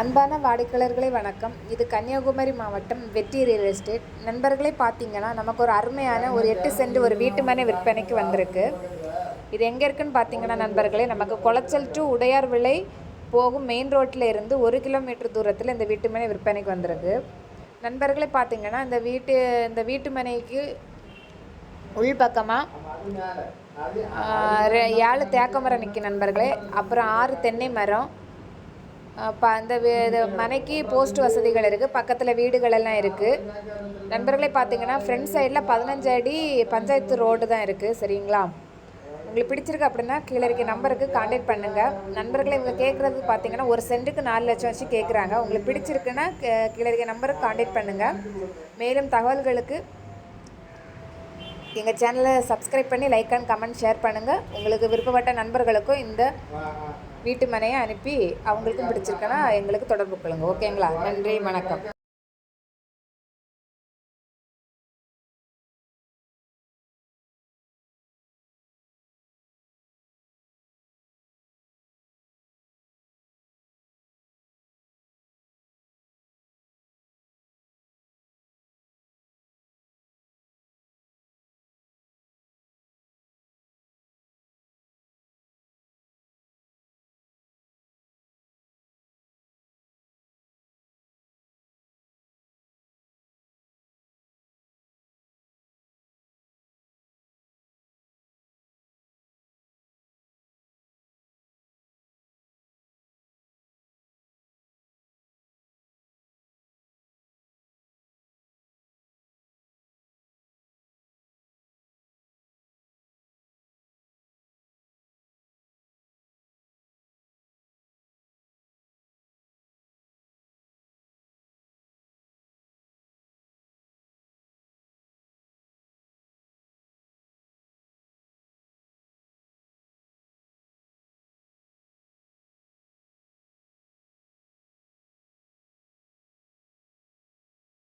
அன்பான வாடிக்கையாளர்களை வணக்கம். இது கன்னியாகுமரி மாவட்டம் வெற்றி ரியல் எஸ்டேட். நண்பர்களே பார்த்தீங்கன்னா நமக்கு ஒரு அருமையான ஒரு எட்டு சென்ட் ஒரு வீட்டு மனை விற்பனைக்கு வந்திருக்கு. இது எங்கே இருக்குன்னு பார்த்தீங்கன்னா நண்பர்களே நமக்கு குளச்சல் டு உடையார் விலை போகும் மெயின் ரோட்டில் இருந்து ஒரு கிலோமீட்டர் தூரத்தில் இந்த வீட்டு மனை விற்பனைக்கு வந்திருக்கு. நண்பர்களே பார்த்தீங்கன்னா இந்த வீட்டு இந்த வீட்டு மனைக்கு உள்பக்கமாக ஏழு தேக்க மரம் நிற்கும் நண்பர்களே. அப்புறம் ஆறு தென்னை மரம் இப்போ அந்த இது மனைக்கு போஸ்ட் வசதிகள் இருக்குது பக்கத்தில் வீடுகள் எல்லாம் இருக்குது நண்பர்களே பார்த்தீங்கன்னா ஃப்ரண்ட் சைடில் பதினஞ்சு அடி பஞ்சாயத்து ரோடு தான் இருக்குது சரிங்களா? உங்களுக்கு பிடிச்சிருக்கு அப்படின்னா கீழே இருக்க நம்பருக்கு காண்டாக்ட் பண்ணுங்கள் நண்பர்களே இவங்க கேட்குறது பார்த்தீங்கன்னா ஒரு சென்ட்டுக்கு நாலு லட்சம் வச்சு கேட்குறாங்க உங்களுக்கு பிடிச்சிருக்குன்னா கீழே இருக்க நம்பருக்கு காண்டாக்ட் பண்ணுங்கள் மேலும் தகவல்களுக்கு எங்கள் சேனலை சப்ஸ்கிரைப் பண்ணி லைக் அண்ட் கமெண்ட் ஷேர் பண்ணுங்கள் உங்களுக்கு விருப்பப்பட்ட நண்பர்களுக்கும் இந்த வீட்டு மனையை அனுப்பி அவங்களுக்கும் பிடிச்சிருக்குன்னா எங்களுக்கு தொடர்பு கொள்ளுங்க. ஓகேங்களா நன்றி வணக்கம்.